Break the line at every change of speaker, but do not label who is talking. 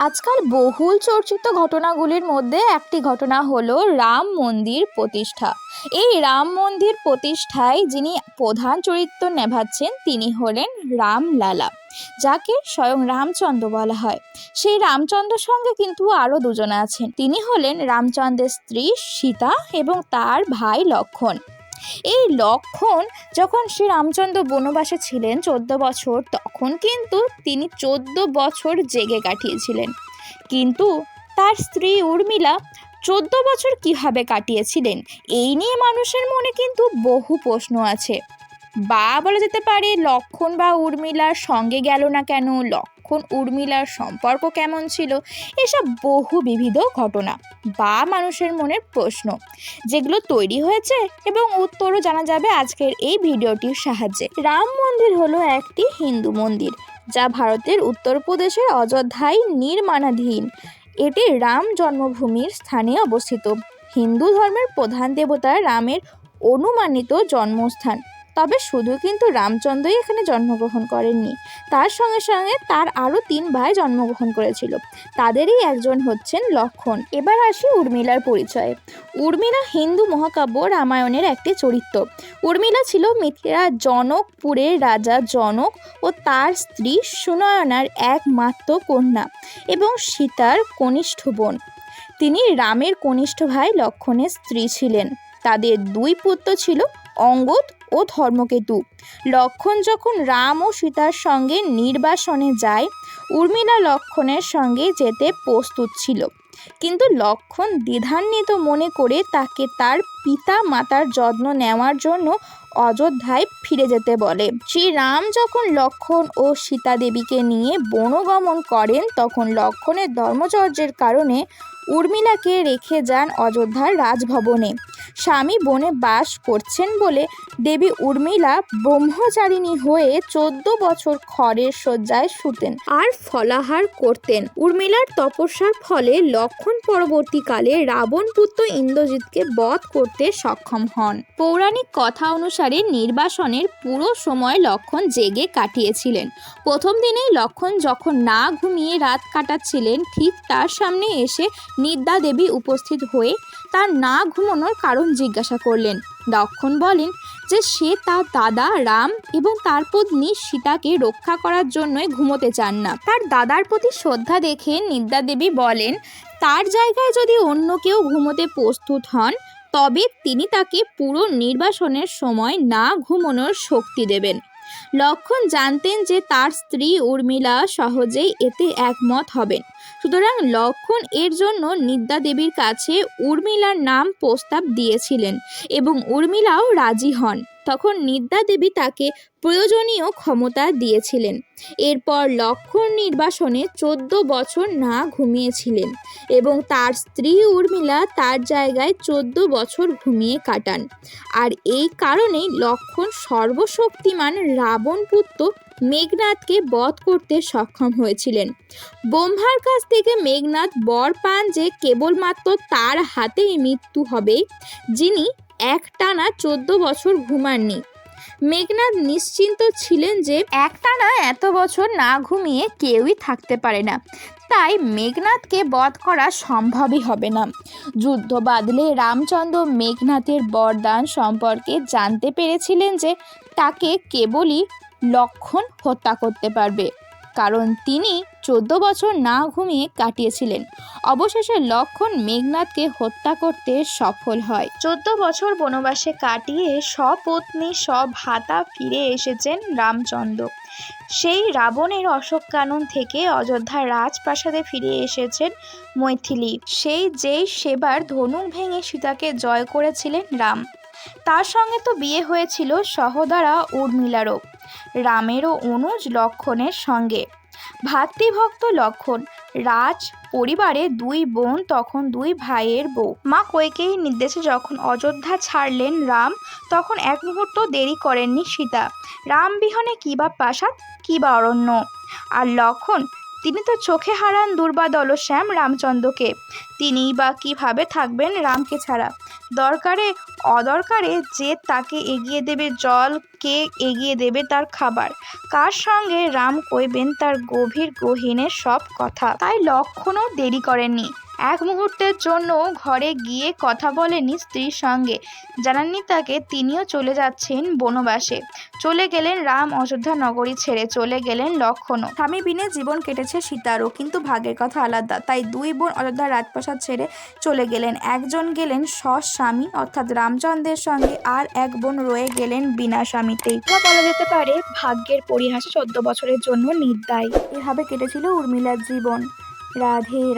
আজকাল বহুল চর্চিত ঘটনাগুলির মধ্যে একটি ঘটনা হলো রাম মন্দির প্রতিষ্ঠা। এই রাম মন্দির প্রতিষ্ঠায় যিনি প্রধান চরিত্র নেভাচ্ছেন তিনি হলেন রামলালা, যাকে স্বয়ং রামচন্দ্র বলা হয়। সেই রামচন্দ্রের সঙ্গে কিন্তু আরও দুজন আছেন। তিনি হলেন রামচন্দ্রের স্ত্রী সীতা এবং তার ভাই লক্ষণ। এই লক্ষণ যখন শ্রী রামচন্দ্র বনবাসে ছিলেন চোদ্দ বছর, তখন কিন্তু তিনি চোদ্দ বছর জেগে কাটিয়েছিলেন। কিন্তু তার স্ত্রী উর্মিলা চোদ্দ বছর কীভাবে কাটিয়েছিলেন, এই নিয়ে মানুষের মনে কিন্তু বহু প্রশ্ন আছে। বা বলা যেতে পারে, লক্ষণ বা উর্মিলার সঙ্গে গেল না কেন? লক্ষণ, উর্মিলার সম্পর্ক কেমন ছিল? এসব বহু বিবিধ ঘটনা, বা মানুষের মনের প্রশ্ন, যেগুলো তৈরি হয়েছে এবং উত্তরও জানা যাবে আজকের এই ভিডিওটির সাহায্যে। রাম মন্দির হলো একটি হিন্দু মন্দির, যা ভারতের উত্তরপ্রদেশের অযোধ্যায় নির্মাণাধীন। এটি রাম জন্মভূমির স্থানে অবস্থিত। হিন্দু ধর্মের প্রধান দেবতা রামের অনুমানিত জন্মস্থান। তবে শুধু কিন্তু রামচন্দ্রই এখানে জন্মগ্রহণ করেননি। তার সঙ্গে সঙ্গে তার আরও তিন ভাই জন্মগ্রহণ করেছিল। তাদেরই একজন হচ্ছেন লক্ষণ। এবার আসি উর্মিলার পরিচয়ে। উর্মিলা হিন্দু মহাকাব্য রামায়ণের একটি চরিত্র। উর্মিলা ছিল মিথিলা জনকপুরের রাজা জনক ও তার স্ত্রী সুনয়নার একমাত্র কন্যা এবং সীতার কনিষ্ঠ বোন। তিনি রামের কনিষ্ঠ ভাই লক্ষণের স্ত্রী ছিলেন। তাদের দুই পুত্র ছিল অঙ্গদ ও ধর্মকেতু। লক্ষণ যখন রাম ও সীতার সঙ্গে নির্বাসনে যায়, উর্মিলা লক্ষণের সঙ্গে যেতে প্রস্তুত ছিল। কিন্তু লক্ষণ দ্বিধান্বিত মনে করে তাকে তার পিতা মাতার যত্ন নেওয়ার জন্য অযোধ্যায় ফিরে যেতে বলে। শ্রীরাম যখন লক্ষণ ও সীতা দেবীকে নিয়ে বনগমন করেন, তখন লক্ষণের ধর্মচর্যের কারণে উর্মিলাকে রেখে যান অযোধ্যার রাজভবনে। স্বামী বনে বাস করছেন বলে দেবী উর্মিলা ব্রহ্মচারিণী হয়ে চোদ্দ বছর খড়ের শয্যায় শুতেন। আর ফলাহার করতেন। উর্মিলার তপস্যার ফলে লক্ষণ পরবর্তীকালে রাবণ পুত্র ইন্দ্রজিৎকে বধ করতে সক্ষম হন। পৌরাণিক কথা অনুসারে নির্বাসনের পুরো সময় লক্ষণ জেগে কাটিয়েছিলেন। প্রথম দিনেই লক্ষণ যখন না ঘুমিয়ে রাত কাটাচ্ছিলেন ঠিক তার সামনে এসে নিদ্রা দেবী উপস্থিত হয়ে তার না ঘুমানোর কারণ জিজ্ঞাসা করলেন। দক্ষণ বলেন যে সে তার দাদা রাম এবং তার পত্নী সীতাকে রক্ষা করার জন্যই ঘুমোতে চান না। তার দাদার প্রতি শ্রদ্ধা দেখে নিদ্যা দেবী বলেন, তার জায়গায় যদি অন্য কেউ ঘুমোতে প্রস্তুত হন, তবে তিনি তাকে পুরো নির্বাসনের সময় না ঘুমানোর শক্তি দেবেন। লক্ষণ জানতেন যে তার স্ত্রী উর্মিলা সহজেই এতে একমত হবেন। সুতরাং লক্ষণ এর জন্য নিদ্যা দেবীর কাছে উর্মিলার নাম প্রস্তাব দিয়েছিলেন এবং উর্মিলাও রাজি হন। তখন নিদ্রা দেবী তাকে প্রয়োজনীয় ক্ষমতা দিয়েছিলেন। এরপর লক্ষণ নির্বাসনে চোদ্দ বছর না ঘুমিয়েছিলেন এবং তার স্ত্রী উর্মিলা তার জায়গায় চোদ্দ বছর ঘুমিয়ে কাটান। আর এই কারণেই লক্ষণ সর্বশক্তিমান রাবণ পুত্র মেঘনাথকে বধ করতে সক্ষম হয়েছিলেন। ব্রহ্মার কাছ থেকে মেঘনাথ বর পান যে কেবলমাত্র তার হাতেই মৃত্যু হবে, যিনি একটানা চোদ্দ বছর ঘুমাননি। মেঘনাথ নিশ্চিন্ত ছিলেন যে একটানা এত বছর না ঘুমিয়ে কেউই থাকতে পারে না। তাই মেঘনাথকে বধ করা সম্ভবই হবে না। যুদ্ধ বাদলে রামচন্দ্র মেঘনাথের বরদান সম্পর্কে জানতে পেরেছিলেন যে তাকে কেবলই লক্ষণ হত্যা করতে পারবে। কারণ তিনি চোদ্দ বছর না ঘুমিয়ে কাটিয়েছিলেন। অবশেষে লক্ষণ মেঘনাথকে হত্যা করতে সফল হয়। চোদ্দ বছর বনবাসে কাটিয়ে সপত্নী সব সভাতা ফিরে এসেছেন রামচন্দ্র। সেই রাবণের অশোক কানন থেকে অযোধ্যার রাজপ্রাসাদে ফিরে এসেছেন মৈথিলী। সেই যেই সেবার ধনুক ভেঙে সীতাকে জয় করেছিলেন রাম। তার সঙ্গে তো বিয়ে হয়েছিল সহদারা উর্মিলারও। রামেরও অনুজ লক্ষণের সঙ্গে। ভাতৃভক্ত লক্ষণ। রাজ, পরিবারে দুই বোন, তখন দুই ভাইয়ের বউ। মা কৈকেয়ীর নির্দেশে যখন অযোধ্যা ছাড়লেন রাম, তখন এক মুহূর্ত দেরি করেননি সীতা। রাম বিহনে কী বা প্রাসাদ, কী বা অরণ্য? আর লক্ষণ, তিনি তো চোখে হারান দুর্বাদল শ্যাম রামচন্দ্রকে। তিনিই বা কীভাবে থাকবেন রামকে ছাড়া? দরকারে, অদরকারে যে তাকে এগিয়ে দেবে জল, কে এগিয়ে দেবে তার খাবার। কার সঙ্গে রাম কইবেন তার গভীর গহীনের সব কথা। তাই লক্ষণও দেরি করেননি। এক মুহূর্তের জন্য ঘরে গিয়ে কথা বলেনি স্ত্রীর সঙ্গে। জানাননি তাকে তিনিও চলে যাচ্ছেন বনবাসে। চলে গেলেন রাম অযোধ্যা নগরী ছেড়ে চলে গেলেন লক্ষণও। স্বামী বিনে জীবন কেটেছে সীতারও কিন্তু ভাগ্যের কথা আলাদা। তাই দুই বোন অযোধ্যা রাজপ্রাসাদ ছেড়ে চলে গেলেন। একজন গেলেন স্বামী অর্থাৎ রামচন্দ্রের সঙ্গে আর এক বোন রয়ে গেলেন বিনা স্বামীতেই। বলা যেতে পারে ভাগ্যের পরিহাসে চোদ্দ বছরের জন্য নির্দায়। এভাবে কেটেছিল উর্মিলার জীবন। রাধে